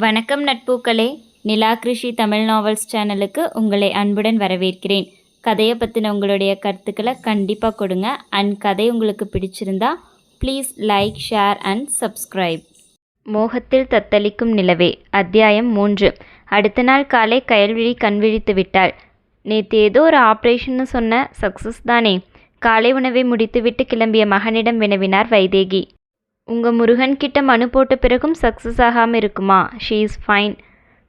வணக்கம் நட்பூக்களே. நிலா கிருஷி தமிழ் நாவல்ஸ் சேனலுக்கு உங்களை அன்புடன் வரவேற்கிறேன். கதையை பற்றின உங்களுடைய கருத்துக்களை கண்டிப்பாக கொடுங்க. அண்ட் கதை உங்களுக்கு பிடிச்சிருந்தா please like share and subscribe மோகத்தில் தத்தளிக்கும் நிலவே அத்தியாயம் மூன்று. அடுத்த நாள் காலை கயல்விழி கண் விழித்து விட்டாள். நேற்று ஏதோ ஒரு ஆப்ரேஷன்னு சொன்ன சக்ஸஸ் தானே. காலை உணவை முடித்துவிட்டு கிளம்பிய மகனிடம் வினவினார் வைதேகி. உங்கள் முருகன் கிட்ட மனு போட்ட பிறகும் சக்ஸஸ் ஆகாமல் இருக்குமா? ஷீ இஸ் ஃபைன்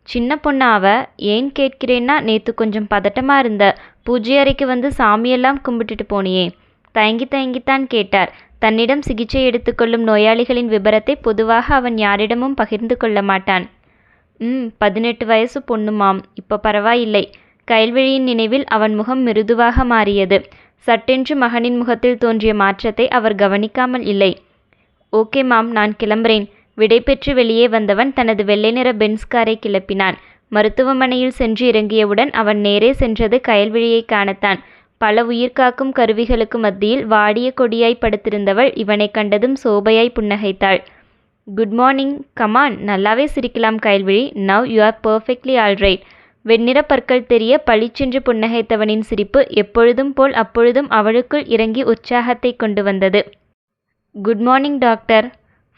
சின்ன பொண்ணாவ அவ ஏன் கேட்கிறேன்னா நேற்று கொஞ்சம் பதட்டமாக இருந்த. பூஜை அறைக்கு வந்து சாமியெல்லாம் கும்பிட்டுட்டு போனியே. தயங்கி தயங்கித்தான் கேட்டார். தன்னிடம் சிகிச்சை எடுத்துக்கொள்ளும் நோயாளிகளின் விபரத்தை பொதுவாக அவன் யாரிடமும் பகிர்ந்து கொள்ள மாட்டான். ம் பதினெட்டு வயசு பொண்ணுமாம் இப்போ பரவாயில்லை. கைல்வெளியின் நினைவில் அவன் முகம் மிருதுவாக மாறியது. சட்டென்று மகனின் முகத்தில் தோன்றிய மாற்றத்தை அவர் கவனிக்காமல் இல்லை. ஓகே மாம் நான் கிளம்புறேன். விடைபெற்று வெளியே வந்தவன் தனது வெள்ளை நிற பென்ஸ் காரை கிளப்பினான். மருத்துவமனையில் சென்று இறங்கியவுடன் அவன் நேரே சென்றது கயல்விழியை காணத்தான். பல உயிர்காக்கும் கருவிகளுக்கு மத்தியில் வாடிய கொடியாய் படுத்திருந்தவள் இவனை கண்டதும் சோபையாய் புன்னகைத்தாள். குட் மார்னிங் கமான் நல்லாவே சிரிக்கலாம் Kayalvizhi now you are perfectly alright வெண்ணிற பற்கள் தெரிய பளிச்சென்று புன்னகைத்தவனின் சிரிப்பு எப்பொழுதும் போல் அப்பொழுதும் அவளுக்குள் இறங்கி உற்சாகத்தை கொண்டு வந்தது. Good morning doctor.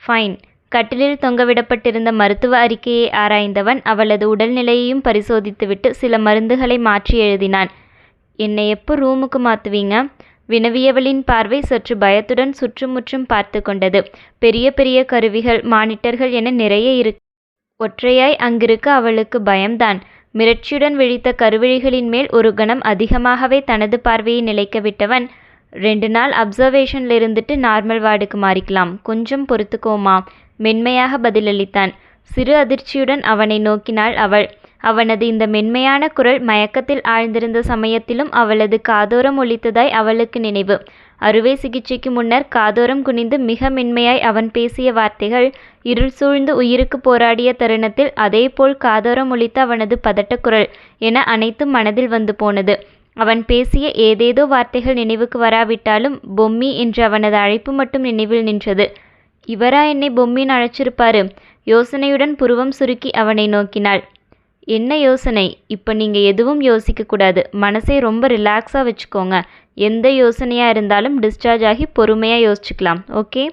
ஃபைன். கட்டிலில் தொங்கவிடப்பட்டிருந்த மருத்துவ அறிக்கையை ஆராய்ந்தவன் அவளது உடல்நிலையையும் பரிசோதித்துவிட்டு சில மருந்துகளை மாற்றி எழுதினான். என்னை எப்போ ரூமுக்கு மாற்றுவீங்க வினவியவளின் பார்வை சற்று பயத்துடன் சுற்றுமுற்றும் பார்த்து கொண்டது. பெரிய பெரிய கருவிகள் மானிட்டர்கள் என நிறைய இரு ஒற்றையாய் அங்கிருக்க அவளுக்கு பயம்தான். மிரட்சியுடன் விழித்த கருவிழிகளின் மேல் ஒரு கணம் அதிகமாகவே தனது பார்வையை நிலைக்க விட்டவன் ரெண்டு நாள் அப்சர்வேஷனில் இருந்துட்டு நார்மல் வார்டுக்கு மாறிக்கலாம். கொஞ்சம் பொறுத்துக்கோமா. மென்மையாக பதிலளித்தான். சிறு அதிர்ச்சியுடன் அவனை நோக்கினாள் அவள். அவனது இந்த மென்மையான குரல் மயக்கத்தில் ஆழ்ந்திருந்த சமயத்திலும் அவளது காதோரம் ஒழித்ததாய் அவளுக்கு நினைவு. அறுவை சிகிச்சைக்கு முன்னர் காதோரம் குனிந்து மிக மென்மையாய் அவன் பேசிய வார்த்தைகள் இருள் சூழ்ந்து உயிருக்கு போராடிய தருணத்தில் அதேபோல் காதோரம் ஒழித்த அவனது பதட்டக்குரல் என அனைத்தும் மனதில் வந்து போனது. அவன் பேசிய ஏதேதோ வார்த்தைகள் நினைவுக்கு வராவிட்டாலும் பொம்மி என்று அவனது அழைப்பு மட்டும் நினைவில் நின்றது. இவரா என்னை பொம்மின்னு அழைச்சிருப்பாரு. யோசனையுடன் புருவம் சுருக்கி அவனை நோக்கினாள். என்ன யோசனை? இப்போ நீங்கள் எதுவும் யோசிக்கக்கூடாது மனசை ரொம்ப ரிலாக்ஸாக வச்சுக்கோங்க. எந்த யோசனையாக இருந்தாலும் டிஸ்சார்ஜ் ஆகி பொறுமையாக யோசிச்சுக்கலாம். ஓகே?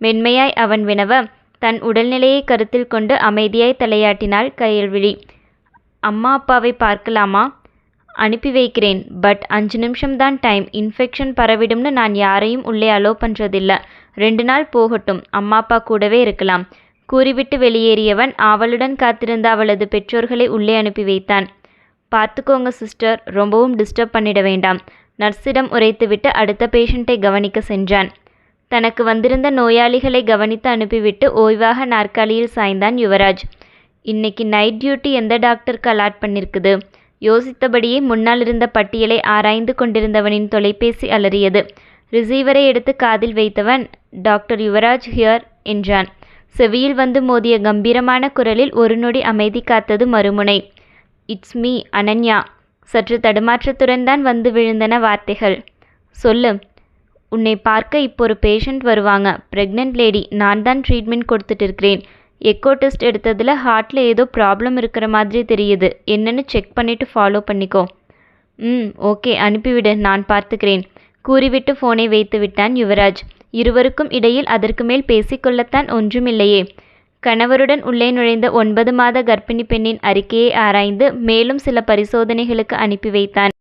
மென்மையாய் அவன் வினவ தன் உடல்நிலையை கருத்தில் கொண்டு அமைதியாய் தலையாட்டினாள் கையல்விழி. அம்மா அப்பாவை பார்க்கலாமா? அனுப்பி வைக்கிறேன். பட் அஞ்சு நிமிஷம்தான் டைம். இன்ஃபெக்ஷன் பரவிடும்னு நான் யாரையும் உள்ளே அலோ பண்ணுறதில்ல ரெண்டு நாள் போகட்டும். அம்மா அப்பா கூடவே இருக்கலாம். கூறிவிட்டு வெளியேறியவன் ஆவலுடன் காத்திருந்த அவளது பெற்றோர்களை உள்ளே அனுப்பி வைத்தான். பார்த்துக்கோங்க சிஸ்டர். ரொம்பவும் டிஸ்டர்ப் பண்ணிட வேண்டாம். நர்ஸிடம் உரைத்துவிட்டு அடுத்த பேஷண்ட்டை கவனிக்க சென்றான். தனக்கு வந்திருந்த நோயாளிகளை கவனித்து அனுப்பிவிட்டு ஓய்வாக நாற்காலியில் சாய்ந்தான் யுவராஜ். இன்னைக்கு நைட் டியூட்டி எந்த டாக்டருக்கு அலாட் பண்ணிருக்குது? யோசித்தபடியே முன்னால் இருந்த பட்டியலை ஆராய்ந்து கொண்டிருந்தவனின் தொலைபேசி அலறியது. ரிசீவரை எடுத்து காதில் வைத்தவன் டாக்டர் யுவராஜ் ஹியர் என்றான். செவியில் வந்து மோதிய கம்பீரமான குரலில் ஒரு நொடி அமைதி காத்தது மறுமுனை. It's me Ananya. சற்று தடுமாற்றத்துடன் தான் வந்து விழுந்தன வார்த்தைகள். சொல்லு. உன்னை பார்க்க இப்போ ஒரு பேஷண்ட் வருவாங்க. Pregnant lady. நான் தான் ட்ரீட்மெண்ட் கொடுத்துட்டு இருக்கிறேன். எக்கோ டெஸ்ட் எடுத்ததில் ஹார்ட்டில் ஏதோ ப்ராப்ளம் இருக்கிற மாதிரி தெரியுது. என்னன்னு செக் பண்ணிவிட்டு ஃபாலோ பண்ணிக்கோ. ம் ஓகே அனுப்பிவிடு நான் பார்த்துக்கிறேன். கூறிவிட்டு ஃபோனை வைத்து விட்டான் யுவராஜ். இருவருக்கும் இடையில் அதற்கு மேல் பேசிக்கொள்ளத்தான் ஒன்றுமில்லையே. கணவருடன் உள்ளே நுழைந்த ஒன்பது மாத கர்ப்பிணி பெண்ணின் அறிக்கையை ஆராய்ந்து மேலும் சில பரிசோதனைகளுக்கு அனுப்பி வைத்தான்.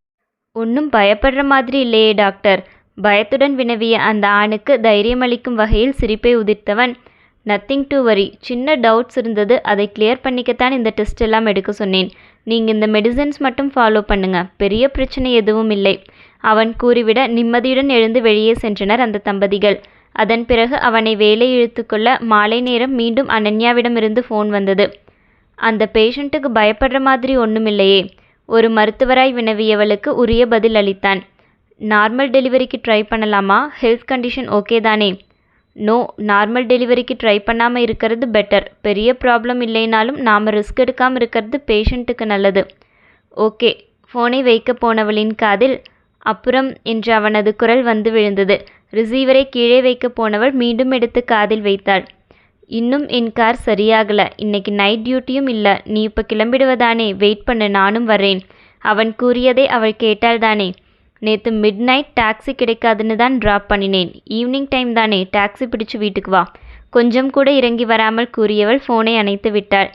ஒன்றும் பயப்படுற மாதிரி இல்லையே டாக்டர் பயத்துடன் வினவிய அந்த ஆணுக்கு தைரியமளிக்கும் வகையில் சிரிப்பை உதிர்த்தவன் நத்திங் டு வரி சின்ன டவுட்ஸ் இருந்தது. அதை கிளியர் பண்ணிக்கத்தான் இந்த டெஸ்ட் எல்லாம் எடுக்க சொன்னேன். நீங்கள் இந்த மெடிசன்ஸ் மட்டும் ஃபாலோ பண்ணுங்க. பெரிய பிரச்சனை எதுவும் இல்லை. அவன் கூறிவிட நிம்மதியுடன் எழுந்து வெளியே சென்றனர் அந்த தம்பதிகள். அதன் பிறகு அவனை வேலை இழுத்துக்கொள்ள மாலை நேரம் மீண்டும் அனன்யாவிடமிருந்து ஃபோன் வந்தது. அந்த பேஷண்ட்டுக்கு பயப்படுற மாதிரி ஒன்றுமில்லையே ஒரு மருத்துவராய் வினவியவளுக்கு உரிய பதில் அளித்தான். நார்மல் டெலிவரிக்கு ட்ரை பண்ணலாமா? ஹெல்த் கண்டிஷன் ஓகே தானே. நோ நார்மல் டெலிவரிக்கு ட்ரை பண்ணாமல் இருக்கிறது பெட்டர் பெரிய ப்ராப்ளம் இல்லைனாலும் நாம் ரிஸ்க் எடுக்காமல் இருக்கிறது பேஷண்ட்டுக்கு நல்லது. ஓகே ஃபோனை வைக்க போனவளின் காதில் அப்புறம் என்று அவனது குரல் வந்து விழுந்தது. ரிசீவரை கீழே வைக்க போனவள் மீண்டும் எடுத்து காதில் வைத்தாள். இன்னும் என் கார் சரியாகல. இன்னைக்கு நைட் டியூட்டியும் இல்லை. நீ இப்போ கிளம்பிடுவதானே? வெயிட் பண்ணு நானும் வரேன். அவன் கூறியதை அவள் கேட்டாள்தானே நேற்று மிட் நைட் டாக்ஸி கிடைக்காதுன்னு தான் ட்ராப் பண்ணினேன். ஈவினிங் டைம் தானே டாக்ஸி பிடிச்சு வீட்டுக்கு வா. கொஞ்சம் கூட இறங்கி வராமல் கூறியவள் ஃபோனை அணைத்து விட்டாள்.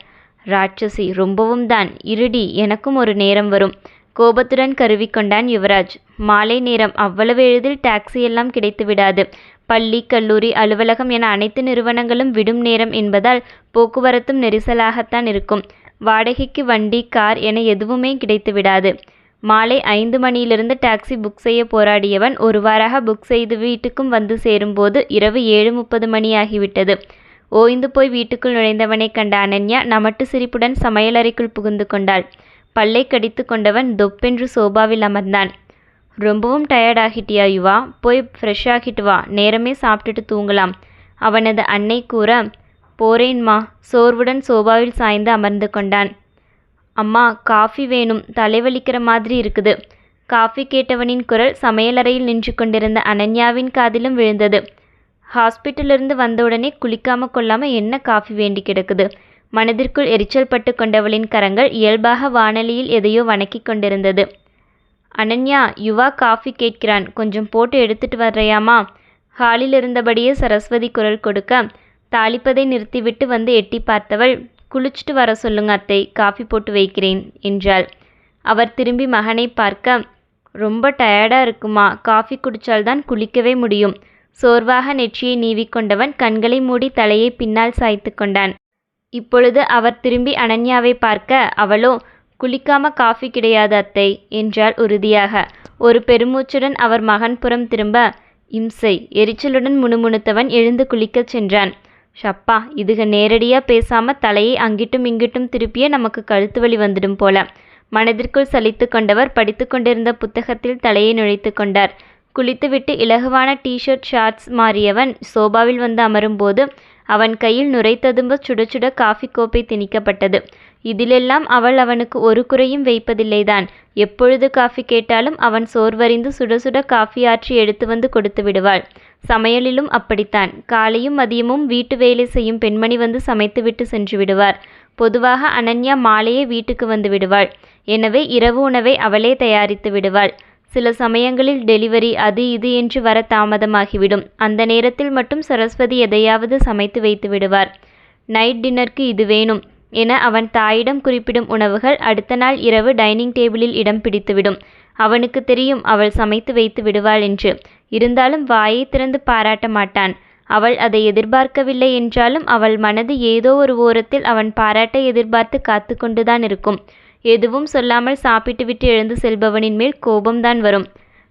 ராட்சசி ரொம்பவும் தான். இருடி எனக்கும் ஒரு நேரம் வரும். கோபத்துடன் கருவிக்கொண்டான் யுவராஜ். மாலை நேரம் அவ்வளவு எளிதில் டாக்ஸி எல்லாம் கிடைத்து விடாது. பள்ளி கல்லூரி அலுவலகம் என அனைத்து நிறுவனங்களும் விடும் நேரம் என்பதால் போக்குவரத்தும் நெரிசலாகத்தான் இருக்கும். வாடகைக்கு வண்டி கார் என எதுவுமே கிடைத்து விடாது. மாலை ஐந்து மணியிலிருந்து டாக்ஸி புக் செய்ய போராடியவன் ஒரு வாராக புக் செய்து வீட்டுக்கும் வந்து சேரும்போது இரவு ஏழு முப்பது மணி ஆகிவிட்டது ஓய்ந்து போய் வீட்டுக்குள் நுழைந்தவனை கண்ட அனன்யா நமட்டு சிரிப்புடன் சமையலறைக்குள் புகுந்து கொண்டாள். பல்லை கடித்து கொண்டவன் தொப்பென்று சோபாவில் அமர்ந்தான். ரொம்பவும் டயர்ட் ஆகிட்டியா யுவா? போய் ஃப்ரெஷ் ஆகிட்டு வா. நேரமே சாப்பிட்டுட்டு தூங்கலாம். அவனது அன்னை கூற போறேன்மா. சோர்வுடன் சோபாவில் சாய்ந்து அமர்ந்து கொண்டான். அம்மா காஃபி வேணும் தலைவலிக்கிற மாதிரி இருக்குது. காஃபி கேட்டவனின் குரல் சமையலறையில் நின்று கொண்டிருந்த அனன்யாவின் காதிலும் விழுந்தது. ஹாஸ்பிட்டலிருந்து வந்தவுடனே குளிக்காம கொள்ளாம என்ன காஃபி வேண்டி கிடக்குது? மனதிற்குள் எரிச்சல் பட்டு கொண்டவளின் கரங்கள் இயல்பாக வானலியில் எதையோ வணக்கி கொண்டிருந்தது. அனன்யா யுவா காஃபி கேட்கிறான். கொஞ்சம் போட்டு எடுத்துட்டு வர்றையாமா? ஹாலில் இருந்தபடியே சரஸ்வதி குரல் கொடுக்க தாளிப்பதை நிறுத்திவிட்டு வந்து எட்டி பார்த்தவள் குளிச்சுட்டு வர சொல்லுங்க அத்தை. காஃபி போட்டு வைக்கிறேன் என்றாள். அவர் திரும்பி மகனை பார்க்க ரொம்ப டயர்டாக இருக்குமா? காஃபி குடித்தால்தான் குளிக்கவே முடியும். சோர்வாக நெற்றியை நீவிக்கொண்டவன் கண்களை மூடி தலையை பின்னால் சாய்த்து கொண்டான். இப்பொழுது அவர் திரும்பி அனன்யாவை பார்க்க அவளோ குளிக்காம காஃபி கிடையாது அத்தை என்றாள் உறுதியாக. ஒரு பெருமூச்சுடன் அவர் மகன் புறம் திரும்ப இம்சை எரிச்சலுடன் முணுமுணுத்தவன் எழுந்து குளிக்கச் சென்றான். ஷப்பா இதுக நேரடியாக பேசாமல் தலையை அங்கிட்டும் இங்கிட்டும் திருப்பிய நமக்கு கழுத்து வலி வந்துடும் போல. மனதிற்குள் சலித்து கொண்டவர் படித்து கொண்டிருந்த புத்தகத்தில் தலையை நுழைத்து கொண்டார். குளித்துவிட்டு இலகுவான டிஷர்ட் ஷார்ட்ஸ் மாறியவன் சோபாவில் வந்து அமரும்போது அவன் கையில் நுரைத்ததும்ப சுட சுட காஃபி கோப்பை திணிக்கப்பட்டது. இதிலெல்லாம் அவள் அவனுக்கு ஒரு குறையும் வைப்பதில்லைதான். எப்பொழுது காஃபி கேட்டாலும் அவன் சோர்வறிந்து சுட சுட காஃபி ஆற்றி எடுத்து வந்து கொடுத்து விடுவாள். சமையலிலும் அப்படித்தான். காலையும் மதியமும் வீட்டு வேலை செய்யும் பெண்மணி வந்து சமைத்துவிட்டு சென்று விடுவார். பொதுவாக அனன்யா மாலையே வீட்டுக்கு வந்து விடுவாள். எனவே இரவு உணவை அவளே தயாரித்து விடுவாள். சில சமயங்களில் டெலிவரி அது இது என்று வர தாமதமாகிவிடும். அந்த நேரத்தில் மட்டும் சரஸ்வதி எதையாவது சமைத்து வைத்து விடுவார். நைட் டின்னருக்கு இது வேணும் என அவன் தாயிடம் குறிப்பிடும் உணவுகள் அடுத்த நாள் இரவு டைனிங் டேபிளில் இடம் பிடித்துவிடும். அவனுக்கு தெரியும் அவள் சமைத்து வைத்து விடுவாள் என்று. இருந்தாலும் வாயை திறந்து பாராட்ட மாட்டான். அவள் அதை எதிர்பார்க்கவில்லை என்றாலும் அவள் மனது ஏதோ ஒரு ஓரத்தில் அவன் பாராட்டை எதிர்பார்த்து காத்து கொண்டுதான் இருக்கும். எதுவும் சொல்லாமல் சாப்பிட்டுவிட்டு எழுந்து செல்பவனின் மேல் கோபம்தான் வரும்.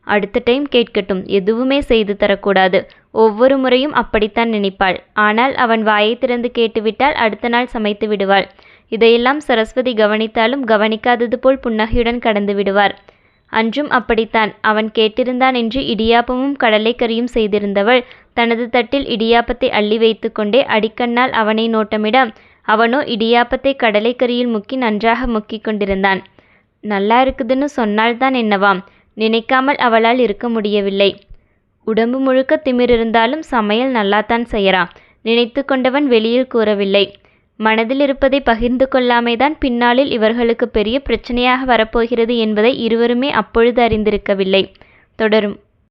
அடுத்த டைம் கேட்கட்டும் எதுவுமே செய்து தரக்கூடாது. ஒவ்வொரு முறையும் அப்படித்தான் நினைப்பாள். ஆனால் அவன் வாயை திறந்து கேட்டுவிட்டால் அடுத்த நாள் சமைத்து விடுவாள். இதையெல்லாம் சரஸ்வதி கவனித்தாலும் கவனிக்காதது போல் புன்னகையுடன் கடந்து விடுவார். அன்றும் அப்படித்தான். அவன் கேட்டிருந்தான் என்று இடியாப்பமும் கடலைக்கறியும் செய்திருந்தவள். தனது தட்டில் இடியாப்பத்தை அள்ளி வைத்து கொண்டே அடிக்கண்ணால் அவனை நோட்டமிட அவனோ இடியாப்பத்தை கடலைக்கறியில் முக்கி நன்றாக முக்கிக் கொண்டிருந்தான். நல்லா இருக்குதுன்னு சொன்னால்தான் என்னவாம். நினைக்காமல் அவளால் இருக்க முடியவில்லை. உடம்பு முழுக்க திமிர் இருந்தாலும் சமையல் நல்லாத்தான் செய்யறான். நினைத்து கொண்டவன் வெளியில் கூறவில்லை. மனதில் இருப்பதை பகிர்ந்து கொள்ளாமைதான் பின்னாளில் இவர்களுக்கு பெரிய பிரச்சனையாக வரப்போகிறது என்பதை இருவருமே அப்பொழுது அறிந்திருக்கவில்லை. தொடரும்.